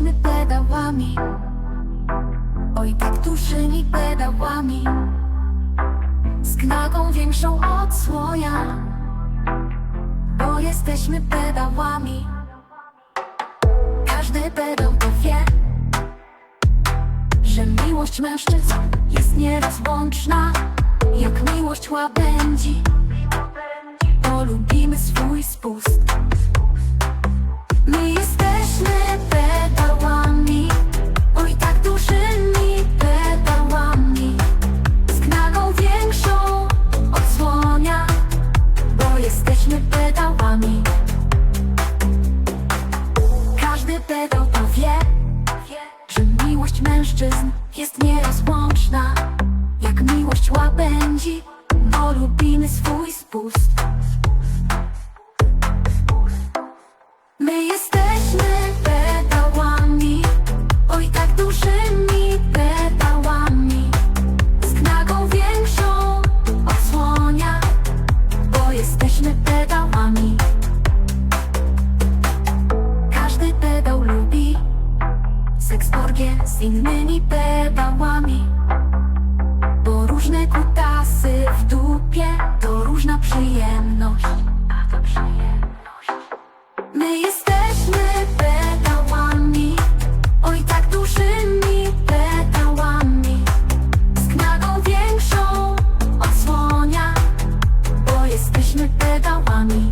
jesteśmy pedałami. Oj tak dużymi pedałami. Z knagą większą od słonia Bo jesteśmy pedałami. Każdy pedał to wie Że miłość mężczyzn jest nierozłączna Jak miłość łabędzi. Bo lubimy swój spust mężczyzn jest nierozłączna. Jak miłość łabędzi Bo lubimy swój spust z innymi pedałami Bo różne kutasy w dupie to różna przyjemność. Przyjemność. My jesteśmy pedałami, oj tak dużymi pedałami Z knagą większą od słonia, bo jesteśmy pedałami